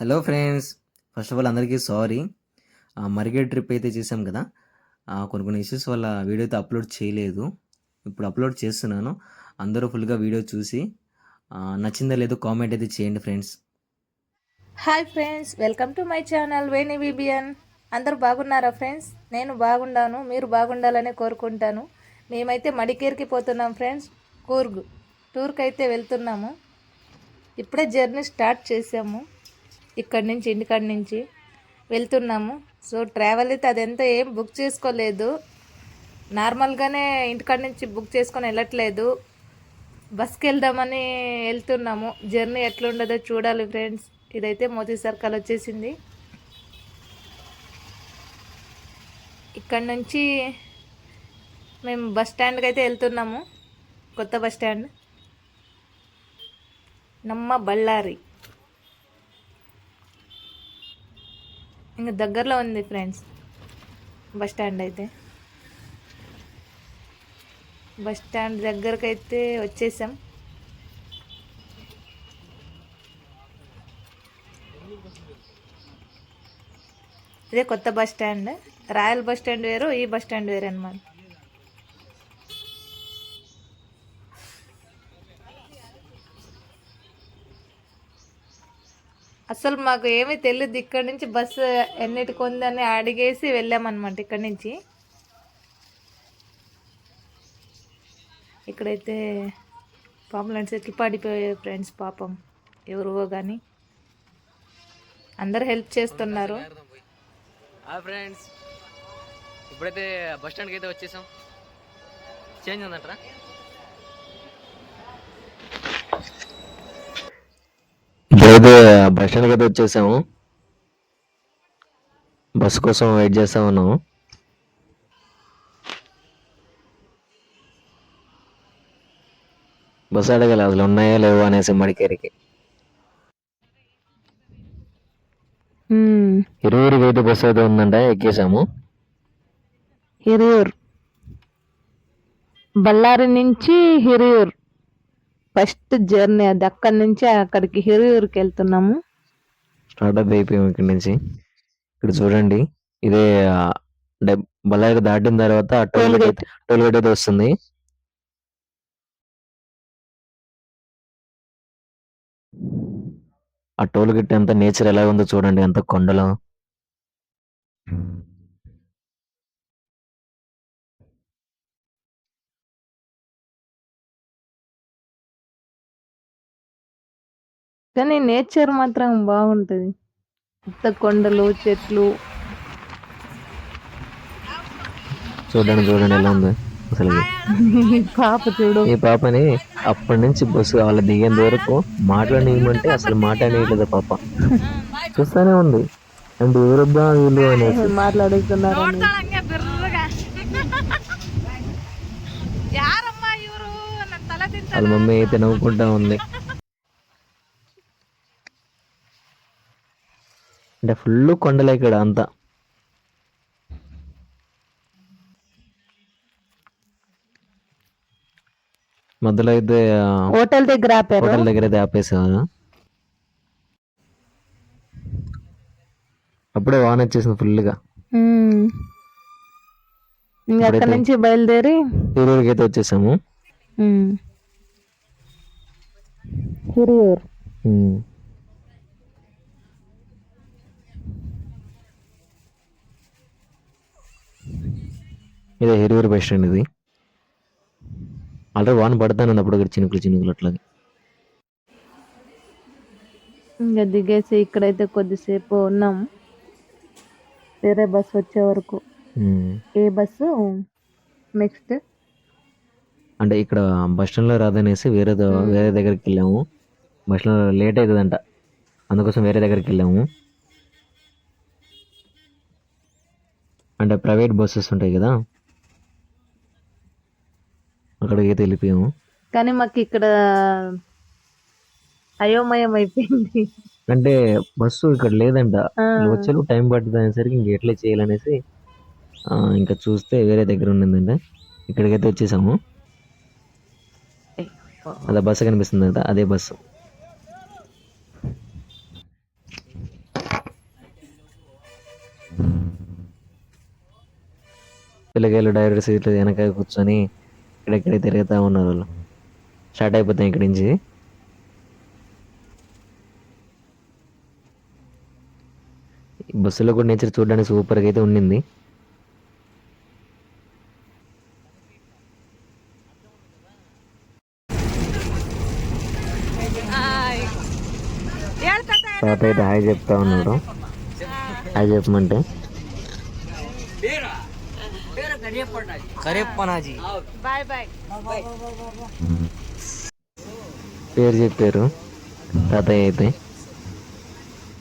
Hello friends first of all అందరికీ sorry మరిగే trip అయితే చేసాం కదా. కొన్ని కొన్ని ఇష్యూస్ వల్ల వీడియో అయితే అప్లోడ్ చేయలేదు. ఇప్పుడు అప్లోడ్ చేస్తున్నాను. అందరూ ఫుల్గా వీడియో చూసి నచ్చిందా నచ్చిందో లేదో కామెంట్ అయితే చేయండి friends. Hi friends welcome to my channel Veni విబియన్ అందరూ బాగున్నారా ఫ్రెండ్స్ నేను బాగుండాను మీరు బాగుండాలని కోరుకుంటాను. మేమైతే మడికేరికి పోతున్నాం ఫ్రెండ్స్ కూర్గ్. టూర్కి అయితే వెళ్తున్నాము. ఇప్పుడే జర్నీ స్టార్ట్ చేసాము ఇక్కడి నుంచి ఇంటికాడి నుంచి వెళ్తున్నాము. సో ట్రావెల్ అయితే అదంతా ఏం బుక్ చేసుకోలేదు. నార్మల్గానే ఇంటికాడి నుంచి బుక్ చేసుకొని వెళ్ళట్లేదు. బస్కి వెళ్దామని వెళ్తున్నాము. జర్నీ ఎట్లుండదో చూడాలి ఫ్రెండ్స్ ఇదైతే మోతీ సర్కల్ వచ్చేసింది. ఇక్కడ నుంచి మేము బస్ స్టాండ్కి అయితే వెళ్తున్నాము. కొత్త బస్ స్టాండ్ నమ్మ బళ్ళారి. ఇంకా దగ్గరలో ఉంది ఫ్రెండ్స్. బస్ స్టాండ్ అయితే. బస్ స్టాండ్ దగ్గరకైతే వచ్చేసాం. ఇదే కొత్త bus stand. Royal bus stand వేరు ఈ బస్ స్టాండ్ వేరు అనమాట అసలు మాకు ఏమీ తెలియదు ఇక్కడ నుంచి బస్సు ఎన్నిటికి ఉందని అడిగేసి వెళ్ళామన్నమాట ఇక్కడ నుంచి. ఇక్కడైతే పాపం చెట్లు పడిపోయాయి ఫ్రెండ్స్ పాపం. ఎవరువో కానీ అందరు హెల్ప్ చేస్తున్నారు. ఫ్రెండ్స్ ఇప్పుడైతే బస్ స్టాండ్కి అయితే వచ్చేసాం. చేంజ్ ఉందంటారా? ఇప్పుడైతే బస్ స్టాండ్కి అయితే వచ్చేసాము. బస్ కోసం వెయిట్ చేస్తా ఉన్నాము. బస్ అడగాలి అసలు ఉన్నాయా లేవో అనేసి మడికేరికి ఇరువురికి అయితే బస్సు అయితే ఉందంట ఎక్కేసాము. హిరియూర్. బళ్ళారి నుంచి హిరియూర్. ఫస్ట్ జర్నీ అది అక్కడి నుంచి అక్కడికి హిరియూర్కి వెళ్తున్నాము. స్టార్ట్ అప్ అయిపోయాము ఇక్కడి నుంచి. ఇక్కడ చూడండి ఇదే బళ్ళారి దాటిన తర్వాత టోల్ గేట్. టోల్ గేట్ అయితే వస్తుంది. ఆ టోల్ గేట్ ఎంత నేచర్ ఎలా ఉందో చూడండి ఎంత కొండలో. కానీ నేచర్ మాత్రం బాగుంటది. పెద్ద కొండలు చెట్లు. చూడండి చూడండి ఎలా ఉంది. అసలు పాప చూడు. ఈ పాపని అప్పటి నుంచి బస్సు వాళ్ళ దిగేంత వరకు మాట్లాడనివ్వమంటే అసలు మాట్లాడలేదు పాప. చూస్తానే ఉంది. అంటే ఎవరబ్బా వీళ్ళు అనేసి. మాట్లాడుతున్నారు వాళ్ళ మమ్మీ అయితే నవ్వుకుంటా ఉంది. అంటే ఫుల్ కొండలే ఇక్కడ అంతా. మధ్యలో అయితే హోటల్ దగ్గర ఆపారు? హోటల్ దగ్గర అయితే ఆపేసా అప్పుడే వాన వచ్చేసింది ఫుల్గా. ఇంకా అక్కడి నుంచి బయలుదేరి? ఊరూరికి అయితే వచ్చేసాము. హిరియూర్ ఇదే హిరియూరు బస్ స్టాండ్ ఇది. ఆల్రెడీ వాన పడతాను అప్పుడు ఇక్కడ చినుకులు చినుకులు అట్లాగే. ఇంకా దిగేసి ఇక్కడైతే కొద్దిసేపు ఉన్నాం. వేరే బస్ వచ్చే వరకు. ఏ బస్సు? నెక్స్ట్. అంటే ఇక్కడ బస్ స్టాండ్లో రాదనేసి వేరే వేరే దగ్గరికి వెళ్ళాము. బస్ స్టాండ్లో లేట్ అవుతుందంట అందుకోసం వేరే దగ్గరికి వెళ్ళాము. అంటే ప్రైవేట్ బస్సెస్ ఉంటాయి కదా. అక్కడికైతే వెళ్ళిపోయాము. కానీ మాకు ఇక్కడ అయోమయం అయిపోయింది. అంటే బస్సు ఇక్కడ లేదంట. వచ్చేలు టైం పడుతుంది అనేసరికి ఇంక ఎట్లా చేయాలనేసి ఇంకా చూస్తే వేరే దగ్గర ఉన్నదంట ఇక్కడికైతే వచ్చేసాము. అలా బస్సు కనిపిస్తుందంట. అదే బస్సు. పిల్లకాయలు డైరెక్ట్ సీట్లు వెనక కూర్చొని ఇక్కడెక్కడ తిరుగుతూ ఉన్నారు వాళ్ళు. స్టార్ట్ అయిపోతాయి ఇక్కడి నుంచి. బస్సులో కూడా నేచర్ చూడడానికి సూపర్గా అయితే ఉండింది. తాత అయితే హాయ్ చెప్తా ఉన్నాడు. హాయ్ చెప్పమంటే. కరేపనాజీ బాయ్ బాయ్. పేరు చెప్పారు. తాతయ్య అయితే.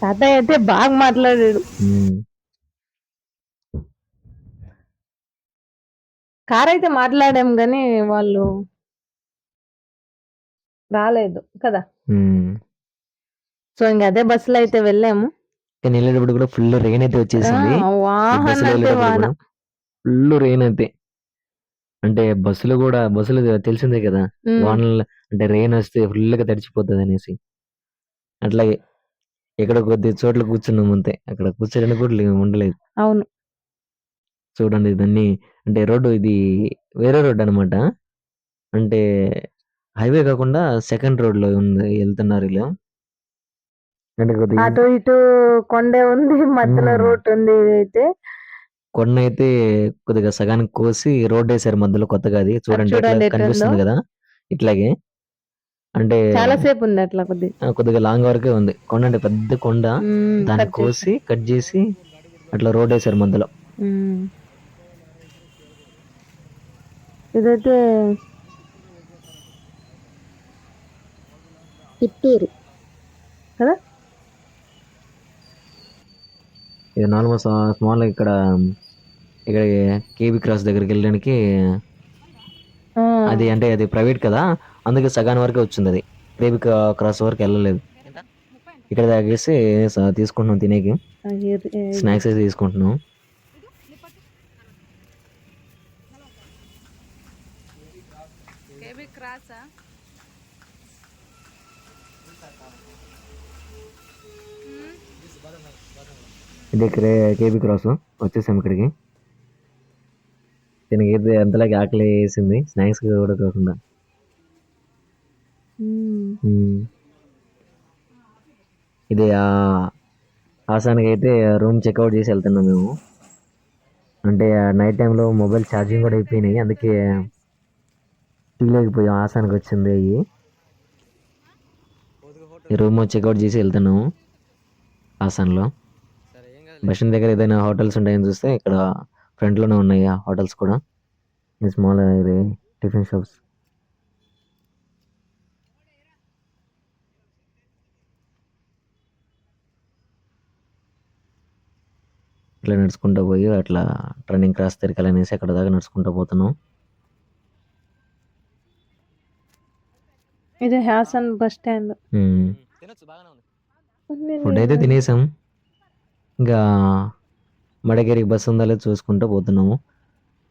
తాతయ్య అయితే బాగా మాట్లాడాడు. కార్ అయితే మాట్లాడాం కానీ వాళ్ళు రాలేదు కదా. సో ఇంక అదే బస్సులో అయితే వెళ్ళాము. కానీ వెళ్ళేటప్పుడు కూడా ఫుల్ రెయిన్ అయితే వచ్చేసింది. వాహన ఫుల్ రెయిన్ అయితే. అంటే బస్సులు కూడా బస్సులు తెలిసిందే కదా? వానలు అంటే రెయిన్ వస్తే ఫుల్గా తడిచిపోతుంది అనేసి. అట్లాగే ఎక్కడ కొద్ది చోట్ల కూర్చున్నాం అంతే. అక్కడ కూర్చోడానికి కూడా లే- ఉండలేదు. అవును. చూడండి ఇదన్నీ అంటే రోడ్డు ఇది వేరే రోడ్డు అన్నమాట. అంటే హైవే కాకుండా సెకండ్ రోడ్లో ఉంది వెళ్తున్నారు వీళ్ళు. అంటే కొద్దిగా అటు ఇటు కొండే ఉంది మధ్యలో. రోడ్ ఉంది ఇదైతే. కొండ అయితే కొద్దిగా సగానికి కోసి రోడ్ వేసారు మధ్యలో కొత్తగా అది. చూడండి చూడండి ఇట్లా ఎట్లుందో. కనిపిస్తుంది కదా. ఇట్లాగే. అంటే చాలా సేపు ఉంది అట్లా కొద్ది. ఆ, కొద్దిగా లాంగ్ వరకే ఉంది. కొండ అంటే పెద్ద కొండ. ఉమ్, దాన్ని కట్ చేసి. కోసి కట్ చేసి అట్లా రోడ్ వేసారు మధ్యలో. ఉమ్. ఇదైతే చిత్తూరు. కదా? ఇది నార్మల్ స్మాల్ ఇక్కడ ఇక్కడ కేబీ క్రాస్ దగ్గరికి వెళ్ళడానికి అది అంటే అది ప్రైవేట్ కదా అందుకే సగాని వరకే వచ్చింది అది. కేబీ క్రాస్ వరకు వెళ్ళలేదు. ఇక్కడ తాగేసి స- తీసుకుంటున్నాం తినేకి. స్నాక్స్ అయితే తీసుకుంటున్నాం. ఇది ఇక్కడ కేబీ క్రాస్ వచ్చేసాం ఇక్కడికి. దీనికైతే అంతలాగే ఆకలి వేసింది. స్నాక్స్ కూడా కాకుండా. ఇది ఆ హాసానికి అయితే రూమ్ చెక్అవుట్ చేసి వెళ్తున్నాం మేము. అంటే నైట్ టైంలో మొబైల్ ఛార్జింగ్ కూడా అయిపోయినాయి. అందుకే తీయలేకపోయాం హాసానికి వచ్చింది అయ్యి. ఈ రూమ్ చెక్అవుట్ చేసి వెళ్తున్నాము హాసాన్లో సరే ఏం కాదు బస్ స్టాండ్ దగ్గర ఏదైనా హోటల్స్ ఉంటాయని చూస్తే ఇక్కడ ఫ్రంట్లోనే ఉన్నాయి ఆ హోటల్స్ కూడా. స్మాల్ ఇది టిఫిన్ షాప్స్. ఇట్లా నడుచుకుంటూ పోయి అట్లా టర్నింగ్ క్రాస్ తిరగాలనేసి అక్కడ దాకా నడుచుకుంటూ పోతున్నాం. ఇది హాసన్ బస్ స్టాండ్. మ్మ్. తినొచ్చు బాగానే ఉంది. ఫుడ్ అయితే తినేసాం. ఇంకా మడకేరి బస్సు ఉందా లేదో చూసుకుంటూ పోతున్నాము.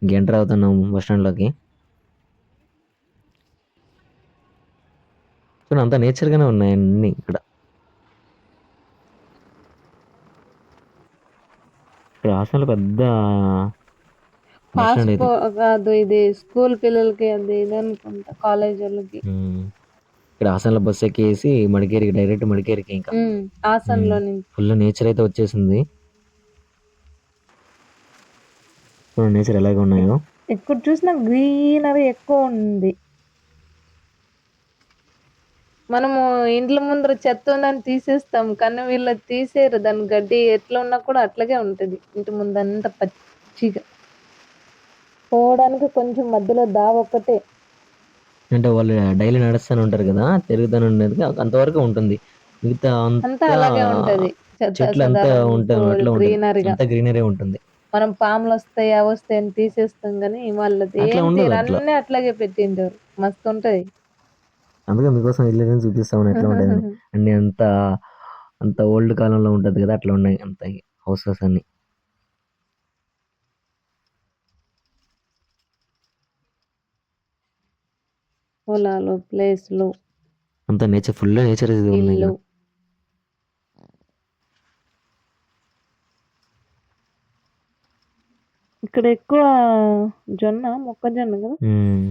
ఇంక ఎంటర్ అవుతున్నాము బస్ స్టాండ్లోకి? చూడండి అంతా నేచర్గానే ఉన్నాయి అన్నీ ఇక్కడ. ఇక్కడ హాస్టల్ పెద్ద బస్ కాదు ఇది స్కూల్ పిల్లలకి అది ఇది అనుకుంటా కాలేజ్ వాళ్ళకి. ఇక్కడ హాసన్లో బస్సు ఎక్కేసి మడికేరికి డైరెక్ట్ మడికేరికి ఇంకా. ఉమ్, హాసన్లో నుంచి. ఫుల్ నేచర్ అయితే వచ్చేసింది. నేచర్ ఎలాగ ఉన్నాయో. ఎక్కడ చూసినా గ్రీనరీ ఎక్కువ ఉంది. మనము ఇండ్ల ముందర చెత్త ఉందని తీసేస్తాం కానీ వీళ్ళు తీసేరు దాని గడ్డి ఎట్లా ఉన్నా కూడా అట్లాగే ఉంటది. ఇంటి ముందంతా పచ్చిగా. పోవడానికి కొంచెం మధ్యలో దావ ఒక్కటే. అంటే వాళ్ళు డైలీ నడుస్తూనే ఉంటారు కదా తిరుగుతూనే ఉండేది అంతవరకు ఉంటుంది. మిగతా అంతా అలాగే ఉంటది. చెట్లు అంతా ఉంటాయి అట్లా ఉంటుంది. గ్రీనరీ ఉంటుంది. మనం పాములు వస్తాయి అవి వస్తాయి అని తీసేస్తాం కానీ వాళ్ళది ఏం తీరు అట్లా. అన్నీ అట్లాగే పెట్టింటారు మస్తు ఉంటది. అందుకే మీకోసం ఇల్లు చూపిస్తామని ఎట్లా ఉంటుంది అన్ని అంత అంత ఓల్డ్ కాలంలో ఉంటది కదా అట్లా ఉన్నాయి అంత హౌసెస్ అన్ని. పొలాలు ప్లేస్లు అంత నేచర్ ఫుల్ నేచర్ ఉన్నాయి ఇక్కడ ఎక్కువ జొన్న మొక్కజొన్న కదా? ఉమ్.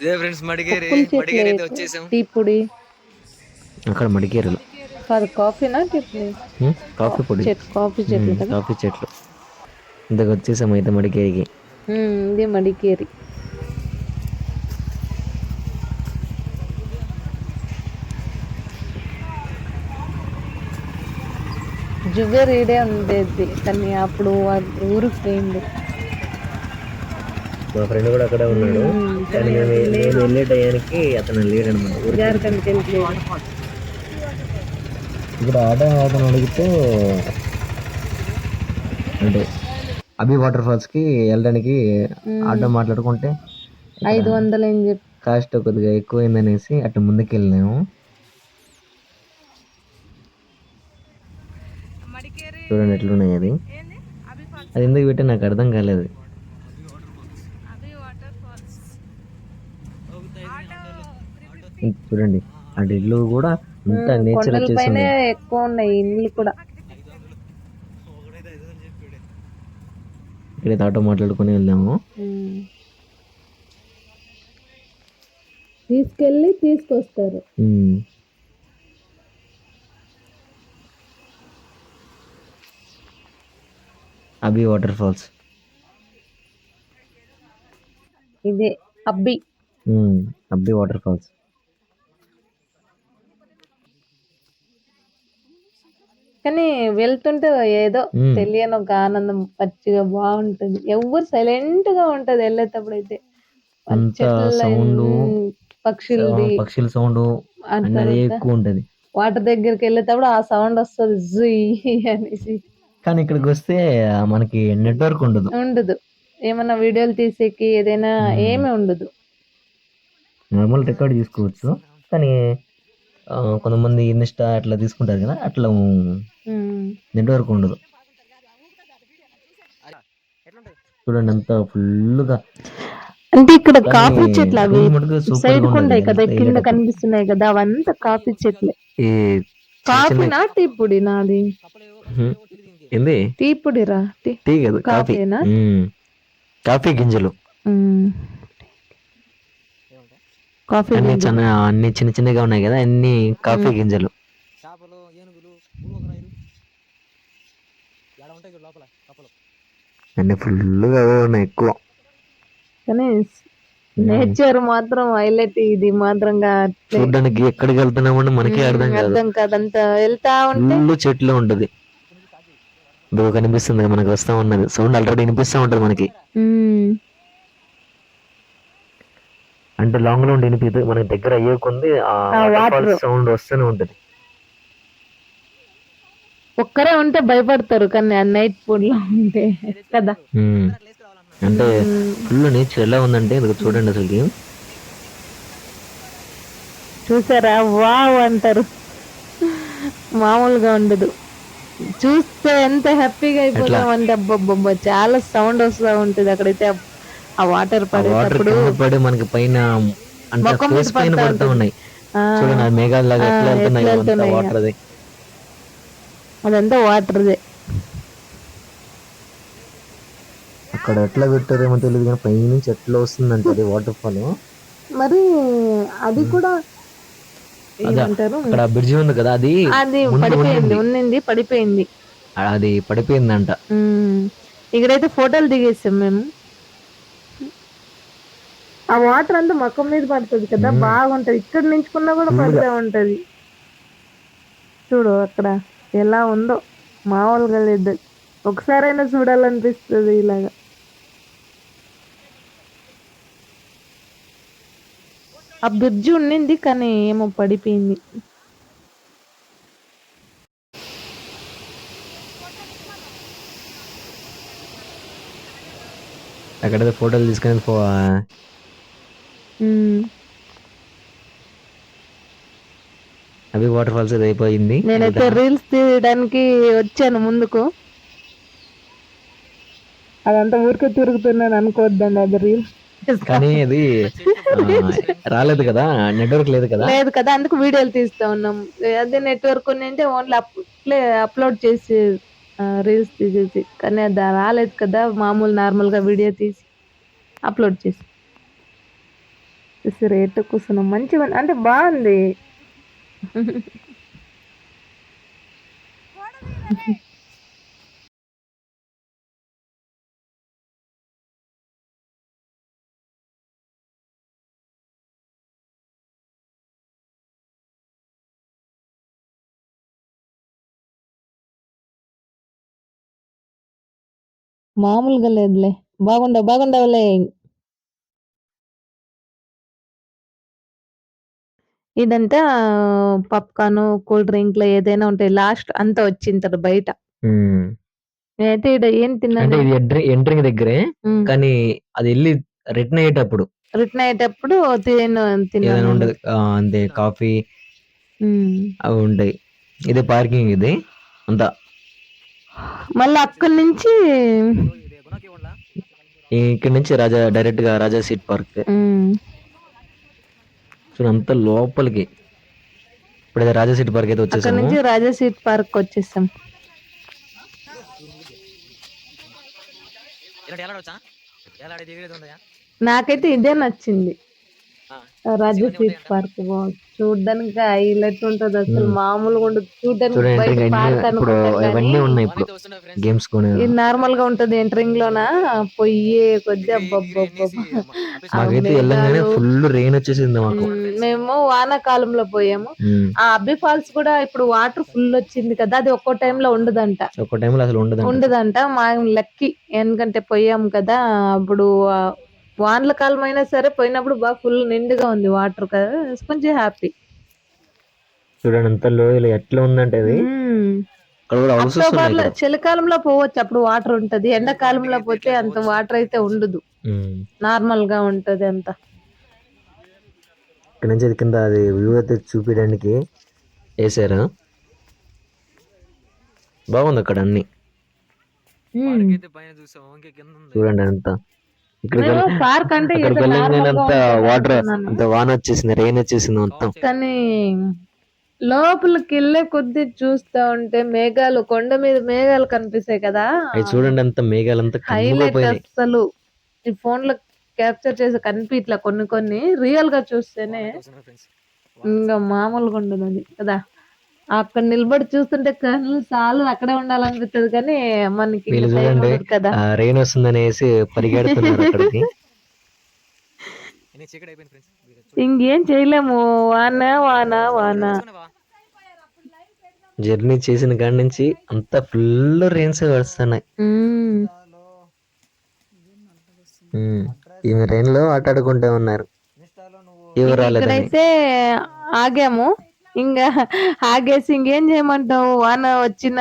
ఇదే ఫ్రెండ్స్ మడిగేరి పప్పుల మడిగేరి అయితే చెట్లు వచ్చేసాం. టీ పొడి. అక్కడ మడికేరులు. కాదు కాఫీనా టీ పొడి కాఫీ పొడి. చెట్టు కాఫీ చెట్లు కాఫీ చెట్లు. ఇంతకు వచ్చేసాం అయితే మడికేరికి. ఇది మడికేరి. జుబేర్ ఈడే ఉండేది కానీ అప్పుడు ఊరికి పోయింది మా ఫ్రెండ్ కూడా అక్కడే ఉన్నాడు. ఉమ్, కానీ మేము నేను వెళ్ళే టయానికి అతను లేడనమాట జార్ఖండ్కి వెళ్ళిపోయింది ఇక్కడ ఆటో అతను అడిగితే అంటే అభి వాటర్ ఫాల్స్కి వెళ్ళడానికి ఆటో మాట్లాడుకుంటే ఐదు వందలు అని చెప్పి కాస్ట్ కొద్దిగా ఎక్కువైందనేసి అటు ముందుకు వెళ్ళినాము చూడండి ఎట్లున్నాయి అది అది ఎందుకు పెట్టి నాకు అర్థం కాలేదు. చూడండి అటు ఇల్లు కూడా అంత నేచర్ కొండల వచ్చేసి పైన ఎక్కువ ఉన్నాయి ఇండ్లు కూడా. ఇక్కడైతే ఆటో మాట్లాడుకుని వెళ్ళాము ఉమ్. తీసుకెళ్ళి తీసుకొస్తారు. అభి వాటర్ ఫాల్స్ ఇదే అబ్బి. అబ్బి వాటర్ ఫాల్స్ కానీ వెళ్తుంటే ఏదో. తెలియని ఒక ఆనందం పచ్చిగా బాగుంటది. ఎవరు సైలెంట్గా ఉంటది వెళ్ళేటప్పుడు అయితే పక్షులది. పక్షుల సౌండ్ ఎక్కువ ఉంటది. వాటర్ దగ్గరికి వెళ్ళేటప్పుడు ఆ సౌండ్ వస్తుంది జుయ్ అనేసి. కానీ ఇక్కడికి వస్తే మనకి నెట్వర్క్ ఉండదు. ఉండదు. ఏమన్నా వీడియోలు తీసేకి ఏదైనా ఏమీ ఉండదు. నార్మల్ రికార్డ్ తీసుకోవచ్చు. కానీ కొంతమంది ఇన్స్టా అట్లా తీసుకుంటారు కదా అట్లా. నెట్వర్క్ ఉండదు. చూడండి అంత ఫుల్గా అంటే ఇక్కడ కాఫీ చెట్లు అవి సైడ్ ఉంటాయి కదా కింద. కనిపిస్తున్నాయి కదా అవంతా కాఫీ చెట్లే. కాఫీ నా టీ పొడి నాది. ఏంది? టీ పొడిరా? టీ. టీ కాదు కాఫీ. కాఫీనా? కాఫీ గింజలు. కాఫీ అన్ని. చిన్న అన్ని చిన్న చిన్నగా ఉన్నాయి కదా అన్ని కాఫీ గింజలు. చేపలు ఏనుగులు ఉంటాయి లోపల? అన్ని ఫుల్గా ఉన్నాయి ఎక్కువ. కానీ నేచర్ మాత్రం హైలైట్ ఇది మాత్రం. చూడడానికి ఎక్కడికి వెళ్తున్నామని మనకే అర్థం కాదు. అర్థం కాదంతా వెళ్తా ఉంటే ఫుల్ చెట్లు ఉంటది. ఇదిగో కనిపిస్తుంది మనకి వస్తా ఉన్నది. సౌండ్ ఆల్రెడీ వినిపిస్తా ఉంటది మనకి. అంటే లాంగ్లో ఉండి వినిపిస్తుంది మనకి దగ్గర అయ్యే కొంది. సౌండ్ వస్తూనే ఉంటది. ఒక్కరే ఉంటే భయపడతారు కానీ ఆ నైట్ పూడ్లో ఉంటే కదా. అంటే ఫుల్ నేచర్ ఎలా ఉందంటే ఇదిగో చూడండి అసలుకి. చూసారా? వావ్ అంటారు. మామూలుగా ఉండదు. చూస్తే ఎంత హ్యాపీగా అయిపోతాం అంటే అబ్బబ్బబ్బా చాలా సౌండ్ వస్తూ ఉంటుంది అక్కడైతే. ఆ- వాటర్ పడేటప్పుడు పడి మనకి పైన అంటే ఫేస్ పడతా ఉంటుంది. ఉన్నాయి. ఆ, చూడండి ఆ మేఘాలు లాగా ఎట్లా ఆ, వెళ్తున్నాయి ఎట్లా వెళ్తున్నాయి. వాటర్ అది అదంతా వాటర్దే అక్కడ ఎట్లా పెట్టారేమో తెలియదు కానీ పైనుంచి ఎట్లా వస్తుందంటే అది వాటర్ ఫాల్ మరి అది కూడా అక్కడ బ్రిడ్జి ఉంది కదా అది పడిపోయింది. ఉన్నింది పడిపోయింది. అది పడిపోయిందంట. ఇక్కడైతే ఫోటోలు దిగేసాం మేము. ఆ వాటర్ అంతా మొక్కం మీద పడుతుంది కదా బాగుంటది. ఇక్కడ నించుకున్నా కూడా పడుతూ ఉంటది. చూడు అక్కడ ఎలా ఉందో మామూలుగా లేదు. ఒకసారైనా చూడాలనిపిస్తుంది ఇలాగా. ఆ బ్రిడ్జి ఉండింది కానీ ఏమో పడిపోయింది. అక్కడ ఫోటోలు తీసుకొని పో ఉమ్. అవి వాటర్ ఫాల్స్ అయిపోయింది. నేనైతే రీల్స్ తీయడానికి వచ్చాను ముందుకు. అదంతా ఊరికే తిరుగుతున్నాను అనుకోవద్దండి అది రీల్స్ కానీ అది రాలేదు కదా నెట్వర్క్ లేదు కదా. లేదు కదా అందుకు వీడియోలు తీస్తా ఉన్నాం. అదే నెట్వర్క్ అంటే ఓన్లీ ఇట్లే అప్లోడ్ చేసి రీల్స్ తీసేసి. కానీ అది రాలేదు కదా మామూలు నార్మల్గా వీడియో తీసి అప్లోడ్ చేసి. చూసి రేట్ కూర్చున్నాం మంచిగా ఉంది. అంటే బాగుంది. మామూలుగా లేదులే. బాగుండవు బాగుండవులే. ఇదంతా పాప్కార్న్ కూల్ డ్రింక్లు ఏదైనా ఉంటాయి. లాస్ట్ అంతా వచ్చింటారు బయట. ఉమ్. నేనైతే ఏం అంటే తిన్నాను ఇది ఎంట్రీ ఎంట్రింగ్ దగ్గరే కానీ అది వెళ్ళి రిటర్న్ అయ్యేటప్పుడు. రిటర్న్ అయ్యేటప్పుడు తిను ఏదైనా తిన్నాను ఉండదు. ఆ, అంతే కాఫీ ఉమ్. అవి ఉంటాయి. ఇది పార్కింగ్ ఇది. అంతా మళ్ళీ అక్కడి నుంచి ఇక్కడి నుంచి రాజా డైరెక్ట్గా రాజా సీట్ పార్క్ అంత లోపలికి. ఇప్పుడు రాజా సీట్ పార్క్ అయితే వచ్చేసాం నుంచి రాజా సీట్ పార్క్ వచ్చేసాం. నాకైతే ఇదే నచ్చింది. ఆ. రాజా సీట్ పార్క్ చూడడానికి హైలైట్ ఉంటది అసలు మామూలుగా ఉండదు చూడడానికి చూడండి బయట ఎంట్రింగ్ పార్క్ అన్ని ఇప్పుడు ఇవన్నీ ఉన్నాయి ఇప్పుడు వస్తుండే ఫ్రెండ్స్ గేమ్స్ కొని ఇది నార్మల్గా ఉంటది ఎంట్రింగ్ లోన? పొయ్యే కొద్ది ఫుల్ రెయిన్ వచ్చేసింది మాకు. మేము వానాకాలంలో పోయాము. ఆ అబ్బి ఫాల్స్ కూడా ఇప్పుడు వాటర్ ఫుల్ వచ్చింది కదా అది ఒక్కో time లో ఉండదంట. ఒక టైంలో అసలు ఉండదు ఉండదంట. మా లక్కీ ఎందుకంటే పోయాం కదా అప్పుడు వానల కాలం అయినా సరే పోయినప్పుడు బాగా ఫుల్ నిండుగా ఉంది వాటర్ కదా. కొంచెం హ్యాపీ. చూడండి అంత లోయలు ఎట్లా ఉందంటే అది. అక్టోబర్లో. చలికాలంలో పోవచ్చు అప్పుడు వాటర్ ఉంటది. ఎండాకాలంలో పోతే అంత వాటర్ అయితే ఉండదు. నార్మల్గా ఉంటది అంత. ఇక్కడ నుంచి అది కింద అది వ్యూ అయితే చూపించడానికి వేసారు? బాగుంది అక్కడ అన్ని. చూడండి అంతా. ఇక్కడ పార్క్ అంటే అంత వాటర్. అంత వాన వచ్చేసింది రెయిన్ వచ్చేసింది మొత్తం. కానీ లోపలికి వెళ్ళే కొద్ది చూస్తా ఉంటే మేఘాలు కొండ మీద మేఘాలు కనిపిస్తాయి కదా. అవి చూడండి అంత మేఘాలంతా హైలైట్ కమ్ముకుపోయినాయి అసలు ఈ ఫోన్లో క్యాప్చర్ చేసి కనిపించలే కొన్ని కొన్ని. రియల్గా చూస్తేనే ఇంకా మామూలుగా ఉండదు అది కదా. అక్కడ నిలబడి చూస్తుంటే కళ్ళు చాలు అక్కడే ఉండాలనిపిస్తుంది కానీ మనకి వీళ్ళు చూడండి కదా. రెయిన్ వస్తుందనేసి పరిగెడుతున్నారు అక్కడికి. ఇంకేం చేయలేము. వాన వాన వాన. జర్నీ చేసిన కాడి నుంచి అంత ఫుల్ రెయిన్స్. ఉమ్. ఈమె రెయిన్లో ఆట ఆడుకుంటూ ఉన్నారు ఎవరు ఆగాము. ఇంకా ఆగేసి ఇంకేం చేయమంటావు వాన వచ్చిన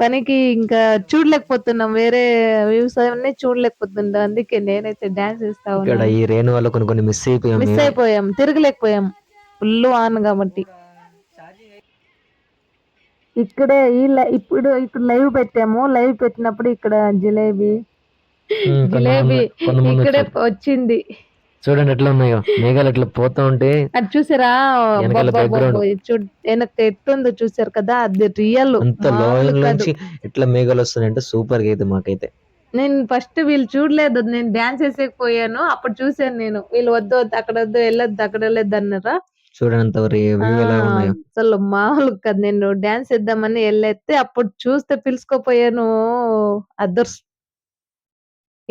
పనికి ఇంకా చూడలేకపోతున్నాం. వేరే వ్యూస్ అవన్నీ చూడలేకపోతున్నాం అందుకే నేనైతే డాన్స్ చేస్తా ఇక్కడ ఉన్నాను ఈ రెయిన్ వల్ల కొన్ని కొన్ని మిస్ అయిపోయాం. మిస్ మేము. అయిపోయాం. తిరగలేకపోయాం. ఫుల్ వాన కాబట్టి. ఇక్కడే ఈ లై- ఇప్పుడు ఇక్కడ లైవ్ పెట్టాము. లైవ్ పెట్టినప్పుడు ఇక్కడ జిలేబీ. ఉమ్, జిలేబీ ఇక్కడే. వచ్చింది. చూడండి ఎట్లా ఉన్నాయో. మేఘాలు ఎట్లా పోతా ఉంటే అది చూసారా? వెనక ఎట్టుందో చూసారు కదా? అది రియల్ అంత లోయల నుంచి ఎట్లా మేఘాలు వస్తున్నాయి అంటే సూపర్గా అయితే మాకైతే. నేను ఫస్ట్ వీళ్ళు చూడలేదు. నేను డాన్స్ వేసేకపోయాను. అప్పుడు చూసాను నేను. వీళ్ళు వద్దు వద్దు అక్కడ వద్దు వెళ్ళొద్దు అక్కడ వెళ్ళొద్దు అన్నారా? ఉన్నాయో. అసలు మామూలు కదా. నేను డాన్స్ వేద్దామని వెళ్ళేస్తే అప్పుడు చూస్తే పిలుచుకోపోయాను. అదర్స్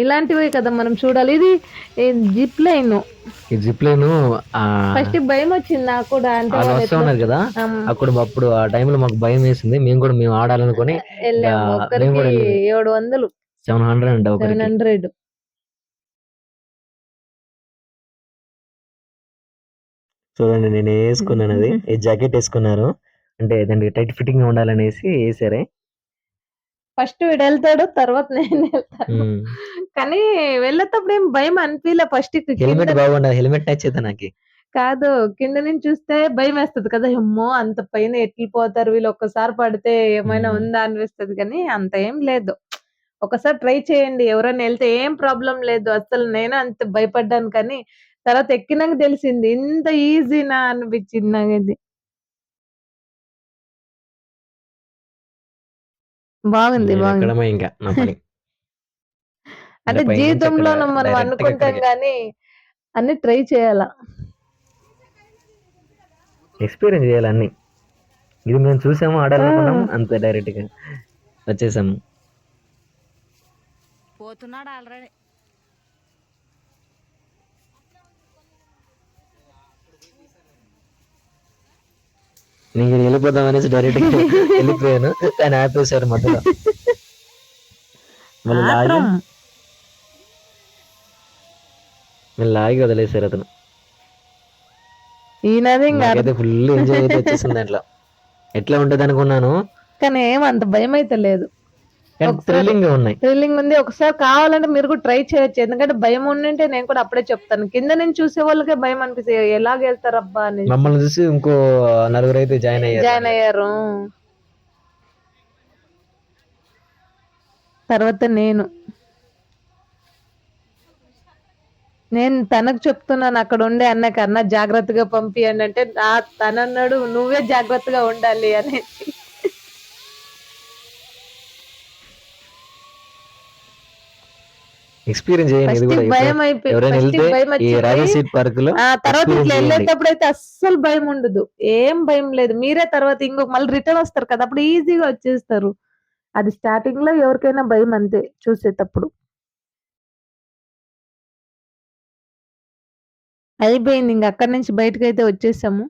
ఇలాంటివే కదా మనం చూడాలి. ఇది జిప్ లైన్. ఈ జిప్ లైన్ ఫస్ట్ భయం వచ్చింది నాకు కూడా. అంటే వస్తా ఉన్నారు కదా. అప్పుడు అప్పుడు ఆ టైంలో మాకు భయం వేసింది. మేము కూడా మేము ఆడాలనుకొని. ఏడు వందలు. సెవెన్ హండ్రెడ్ అంట సెవెన్ హండ్రెడ్. చూడండి నేను వేసుకున్నాను అది. ఈ జాకెట్ వేసుకున్నారు. అంటే దానికి టైట్ ఫిట్టింగ్ ఉండాలనేసి వేసారే. ఫస్ట్ వీడు వెళ్తాడు తర్వాత నేను వెళ్తాను. కానీ వెళ్ళేటప్పుడు ఏం భయం అనిపించలే ఫస్ట్ హెల్మెట్ బాగుండదు హెల్మెట్ టచ్ అయితే నాకు? కాదు కింద నుంచి చూస్తే భయం వేస్తది కదా అమ్మో అంత పైన ఎట్లిపోతారు వీళ్ళు ఒక్కసారి పడితే ఏమైనా. ఉందా అనిపిస్తది కానీ అంత ఏం లేదు. ఒకసారి ట్రై చేయండి ఎవరైనా వెళ్తే ఏం ప్రాబ్లం లేదు అసలు నేను అంత భయపడ్డాను కానీ తర్వాత ఎక్కినాక తెలిసింది ఇంత ఈజీనా అనిపించింది నాకు ఇది బాగుంది. బాగుంది ఇంకా అంటే జీవితంలో మనం అనుకుంటాం. కానీ అన్ని ట్రై చేయాల? ఎక్స్పీరియన్స్ చేయాలి అన్ని? ఇది మేము చూసాము ఆడాలనుకున్నాము అంతే డైరెక్ట్గా వచ్చేసాము. పోతున్నాడు ఆల్రెడీ నీకు వెళ్ళిపోదాం అనేసి డైరెక్ట్గా వెళ్ళిపోయాను. కానీ ఆపేశారు మధ్యలో. మళ్ళీ మళ్ళీ లాగి వదిలేశారు అతను. ఈయనది నాకైతే ఫుల్ ఎంజాయ్ అయితే వచ్చేసింది దాంట్లో. ఎట్లా ఉంటది అనుకున్నాను. కానీ ఏం అంత భయం అయితే లేదు. థ్రిల్లింగ్ ఉన్నాయి. థ్రిల్లింగ్ ఉంది. ఒకసారి కావాలంటే మీరు కూడా ట్రై చేయొచ్చు. ఎందుకంటే భయం ఉండింటే నేను కూడా అప్పుడే చెప్తాను. కింద నుంచి చూసే వాళ్ళకే భయం అనిపిస్తుంది. ఎలాగ వెళ్తారు అబ్బా అని మమ్మల్ని చూసి ఇంకో నలుగురు అయితే జాయిన్ అయ్యారు. జాయిన్ అయ్యారు. తర్వాత నేను. నేను తనకు చెప్తున్నాను అక్కడ ఉండే అన్నకి అన్న జాగ్రత్తగా పంపియండి అంటే నా తను అన్నాడు నువ్వే జాగ్రత్తగా ఉండాలి అనేసి ఎక్స్పీరియన్స్ భయం అయిపోయి ఎవరైనా ఫస్ట్ వెళ్తే భయం ఈ వచ్చింది. రాజా సీట్ పార్క్లో ఆ తర్వాత ఇట్లా. వెళ్ళేటప్పుడు అయితే అస్సలు భయం ఉండదు ఏం భయం లేదు మీరే తర్వాత ఇంకొక మళ్ళీ రిటర్న్ వస్తారు కదా అప్పుడు ఈజీగా వచ్చేస్తారు అది స్టార్టింగ్లో ఎవరికైనా భయం అంతే చూసేటప్పుడు అయిపోయింది. ఇంక అక్కడి నుంచి బయటకు అయితే వచ్చేసాము.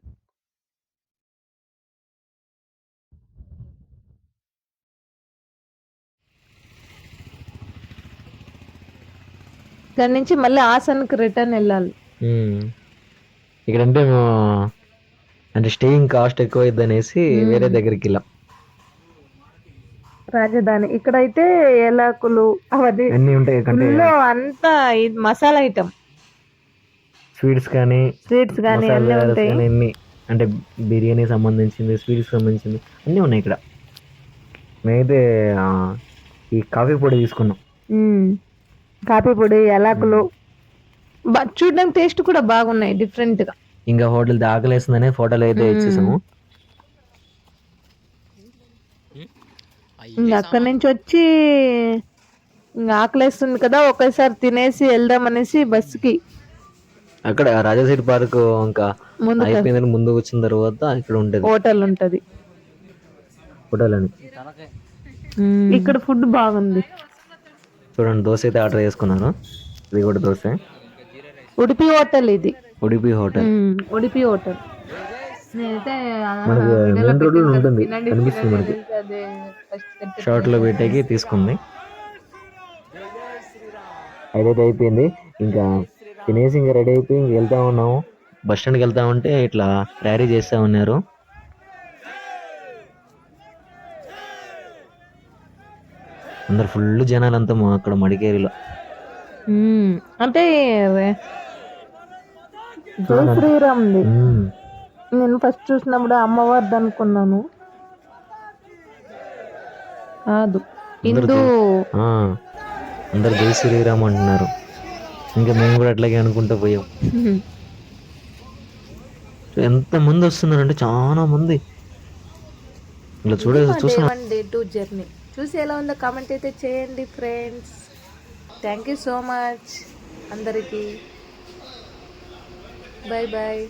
ఇక్కడ నుంచి మళ్ళీ హాసన్కి రిటర్న్ వెళ్ళాలి. ఇక్కడంటే మేము అంటే స్టేయింగ్ కాస్ట్ ఎక్కువ అనేసి వేరే దగ్గరికి వెళ్ళాం రాజధాని. ఇక్కడైతే ఏలాకులు అవన్నీ అన్ని ఉంటాయి అంతా ఇది మసాలా ఐటమ్ స్వీట్స్ కానీ స్వీట్స్ కానీ అన్నీ ఉంటాయి. అన్ని అంటే బిర్యానీ సంబంధించింది స్వీట్స్ సంబంధించింది అన్నీ ఉన్నాయి ఇక్కడ. మేమైతే ఈ కాఫీ పొడి తీసుకున్నాం. కాఫీ పొడి ఏలాకులు బా- చూడడానికి టేస్ట్ కూడా బాగున్నాయి డిఫరెంట్గా ఇంకా హోటల్ ఆకలేస్తుందనే ఫోటోలు అయితే ఇచ్చేసాము. అక్కడి నుంచి వచ్చి ఆకలేస్తుంది కదా ఒకేసారి తినేసి వెళ్దాం అనేసి బస్సుకి. అక్కడ రాజాసీట్ పార్క్ ఇంకా ముందు అయిపోయిందని ముందు వచ్చిన తర్వాత ఇక్కడ ఉంటుంది హోటల్ ఉంటది. హోటల్ అని. ఇక్కడ ఫుడ్ బాగుంది. చూడండి దోశ అయితే ఆర్డర్ చేసుకున్నాను. ఇది కూడా దోశ. ఉడిపి హోటల్ ఇది. Udupi hotel. Udupi hotel. Main road. ఉంటుంది. కనిపిస్తుంది మనకి. షార్ట్లో పెట్టేకి తీసుకుంది. అదైతే అయిపోయింది. ఇంకా తినేసి ఇంకా రెడీ అయిపోయి ఇంక వెళ్తా ఉన్నాము. బస్ స్టాండ్కి వెళ్తా ఉంటే ఇట్లా ర్యారీ చేస్తా ఉన్నారు. అందరు ఫుల్ జనాలు అంతా అక్కడ మడికేరిలో. అంటే జై శ్రీరామ్ది. నేను ఫస్ట్ చూసినప్పుడు అమ్మవారిది అనుకున్నాను. కాదు. హిందూ అందరు జై శ్రీరామ్ అంటున్నారు. ఇంకా మేము కూడా అట్లాగే అనుకుంటూ పోయాం. ఎంత మంది వస్తున్నారంటే చాలా మంది. ఇలా చూడ డే టూ జర్నీ. చూసి ఎలా ఉందో కామెంట్ అయితే చేయండి friends thank you so much అందరికీ. Bye bye